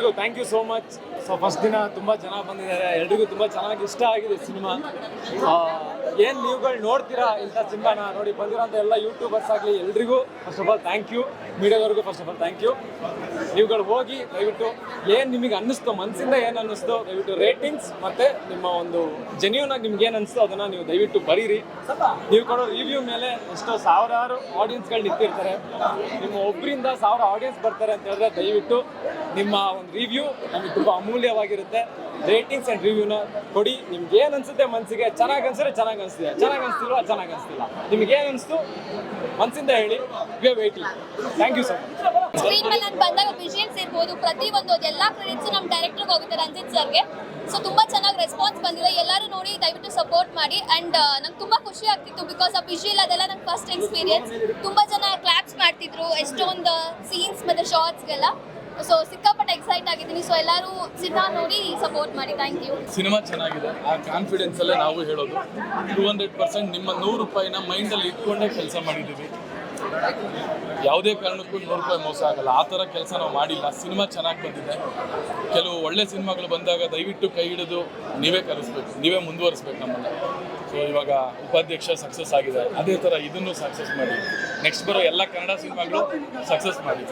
ಎಲ್ರಿಗೂ thank you so much so first ದಿನ ತುಂಬ ಜನ ಬಂದಿದ್ದಾರೆ. ಎಲ್ರಿಗೂ ತುಂಬ ಚೆನ್ನಾಗಿ ಇಷ್ಟ ಆಗಿದೆ ಸಿನಿಮಾ. ಏನು ನೀವುಗಳು ನೋಡ್ತೀರಾ ಇಂಥ ಸಿನಿಮಾನ ನೋಡಿ ಬಂದಿರೋಂಥ ಎಲ್ಲ ಯೂಟ್ಯೂಬರ್ಸ್ ಆಗಲಿ ಎಲ್ರಿಗೂ first of all thank you ಮೀಡಿಯಾದವ್ರಿಗೂ first of all thank you ನೀವುಗಳು ಹೋಗಿ ದಯವಿಟ್ಟು ಏನು ನಿಮಗೆ ಅನ್ನಿಸ್ತು ಮನಸ್ಸಿಂದ ಏನು ಅನ್ನಿಸ್ತು, ದಯವಿಟ್ಟು ರೇಟಿಂಗ್ಸ್ ಮತ್ತು ನಿಮ್ಮ ಒಂದು ಜೆನ್ಯೂನ್ ಆಗಿ ನಿಮ್ಗೆ ಏನು ಅನ್ನಿಸ್ತು ಅದನ್ನು ನೀವು ದಯವಿಟ್ಟು ಬರೀರಿ. ನೀವು ಕೊಡೋ ರಿವ್ಯೂ ಮೇಲೆ ಎಷ್ಟೋ ಸಾವಿರಾರು ಆಡಿಯನ್ಸ್ಗಳು ನಿಂತಿರ್ತಾರೆ. ನಿಮ್ಮ ಒಬ್ಬರಿಂದ ಸಾವಿರ ಆಡಿಯನ್ಸ್ ಬರ್ತಾರೆ ಅಂತ ಹೇಳಿದ್ರೆ ದಯವಿಟ್ಟು ನಿಮ್ಮ ಒಂದು ರಿವ್ಯೂ ನಮಗೆ ತುಂಬ ಅಮೂಲ್ಯವಾಗಿರುತ್ತೆ. ರೇಟಿಂಗ್ಸ್ ಆ್ಯಂಡ್ ರಿವ್ಯೂನ ಕೊಡಿ. ನಿಮ್ಗೆ ಏನು ಅನ್ಸುತ್ತೆ ಮನಸ್ಸಿಗೆ ಚೆನ್ನಾಗಿ ಅನ್ಸಿದ್ರೆ ಚೆನ್ನಾಗಿ ಅನಿಸ್ತಿದೆ ಚೆನ್ನಾಗಿ ಅನಿಸ್ತಿಲ್ವಾ? ಚೆನ್ನಾಗಿ ಅನಿಸ್ತಿಲ್ಲ. ನಿಮ್ಗೆ ಏನು ಅನಿಸ್ತು? ಮನಸ್ಸಿಂದ ಹೇಳಿ. We waiting thank you sir screen ಮೇಲೆ ನಾನು ಬಂದಾಗ ವಿಷಯನ್ಸ್ ಇರ್ಬೋದು ಪ್ರತಿ ಒಂದು ಎಲ್ಲ ಕ್ರೆಡಿಟ್ಸ್ ನಮ್ಮ ಡೈರೆಕ್ಟರ್ಗೆ ಹೋಗುತ್ತೆ ರಂಜಿತ್ ಸರ್ಗೆ. ಸೊ ತುಂಬಾ ಚೆನ್ನಾಗಿ ರೆಸ್ಪಾನ್ಸ್ ಬಂದಿದೆ. ಎಲ್ಲರೂ ನೋಡಿ, ದಯವಿಟ್ಟು ಸಪೋರ್ಟ್ ಮಾಡಿ. ಅಂಡ್ ನಂಗೆ ತುಂಬಾ ಖುಷಿ ಆಗ್ತಿತ್ತು ಬಿಕಾಸ್ ಆ ವಿಜುವಲ್ ಅದೆಲ್ಲ ನಂಗೆ ಫಸ್ಟ್ ಎಕ್ಸ್ಪೀರಿಯನ್ಸ್ ತುಂಬಾ ಜನ ಕ್ಲಾಪ್ಸ್ ಮಾಡ್ತಿದ್ರು. ಎಷ್ಟೊಂದು ಸೀನ್ಸ್ ಮತ್ತು ಶಾರ್ಟ್ಸ್ಗೆಲ್ಲ ಸೊ ಸಿಕ್ಕಾಪಟ್ಟೆ ಎಕ್ಸೈಟ್ ಆಗಿದ್ದೀನಿ. ಸೊ ಎಲ್ಲರೂ ಸಿನಿಮಾ ನೋಡಿ ಸಪೋರ್ಟ್ ಮಾಡಿ. ಥ್ಯಾಂಕ್ ಯು ಸಿನಿಮಾ ಚೆನ್ನಾಗಿದೆ. ಆ ಕಾನ್ಫಿಡೆನ್ಸ್ ಅಲ್ಲೇ ನಾವು ಹೇಳೋದು. ಟೂ ಹಂಡ್ರೆಡ್ ಪರ್ಸೆಂಟ್ ನಿಮ್ಮ ನೂರು ರೂಪಾಯಿನ ಮೈಂಡಲ್ಲಿ ಇಟ್ಕೊಂಡೇ ಕೆಲಸ ಮಾಡಿದ್ದೀವಿ. ಯಾವುದೇ ಕಾರಣಕ್ಕೂ ನೂರು ಮೋಸ ಆಗಲ್ಲ. ಆ ಥರ ಕೆಲಸ ನಾವು ಮಾಡಿಲ್ಲ. ಸಿನಿಮಾ ಚೆನ್ನಾಗಿ ಬಂದಿದೆ. ಕೆಲವು ಒಳ್ಳೆ ಸಿನಿಮಾಗಳು ಬಂದಾಗ ದಯವಿಟ್ಟು ಕೈ ಹಿಡಿದು ನೀವೇ ಕರೆಸ್ಬೇಕು. ನೀವೇ ಮುಂದುವರಿಸ್ಬೇಕು ನಮ್ಮನ್ನು. ಸೊ ಇವಾಗ ಉಪಾಧ್ಯಕ್ಷ ಸಕ್ಸಸ್ ಆಗಿದೆ. ಅದೇ ಥರ ಇದನ್ನು ಸಕ್ಸಸ್ ಮಾಡಿ. ನೆಕ್ಸ್ಟ್ ಬರೋ ಎಲ್ಲ ಕನ್ನಡ ಸಿನಿಮಾಗಳು ಸಕ್ಸಸ್ ಮಾಡಿ.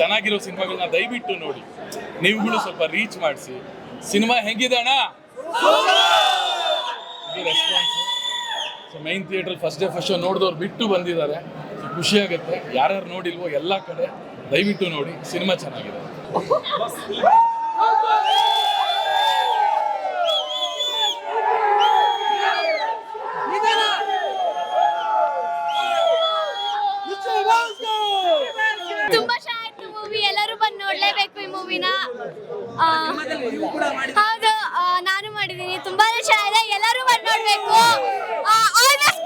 ಚೆನ್ನಾಗಿರೋ ಸಿನಿಮಾಗಳನ್ನ ದಯವಿಟ್ಟು ನೋಡಿ. ನೀವುಗಳು ಸ್ವಲ್ಪ ರೀಚ್ ಮಾಡಿಸಿ. ಸಿನಿಮಾ ಹೆಂಗಿದೆ ರೆಸ್ಪಾನ್ಸ್ ಸೊ ಮೈನ್ ಥಿಯೇಟ್ರಲ್ಲಿ ಫಸ್ಟ್ ಡೇ ಫಸ್ಟ್ ಶೋ ನೋಡಿದವ್ರು ಬಿಟ್ಟು ಬಂದಿದ್ದಾರೆ. ಖುಷಿಯಾಗುತ್ತೆ ಯಾರ್ಯಾರು ನೋಡಿಲ್ವೋ ಎಲ್ಲ ಕಡೆ ದಯವಿಟ್ಟು ನೋಡಿ, ಸಿನಿಮಾ ಚೆನ್ನಾಗಿದೆ. ತುಂಬಾ ಚೆನ್ನಾಗಿತ್ತು ಮೂವಿ. ಎಲ್ಲರೂ ಬಂದು ನೋಡಲೇಬೇಕು ಈ ಮೂವಿನ. ಹೌದು ನಾನು ಮಾಡಿದೀನಿ. ತುಂಬಾನೇ ಚೆನ್ನಾಗಿದೆ ಎಲ್ಲರೂ ಬಂದು ನೋಡಬೇಕು. All best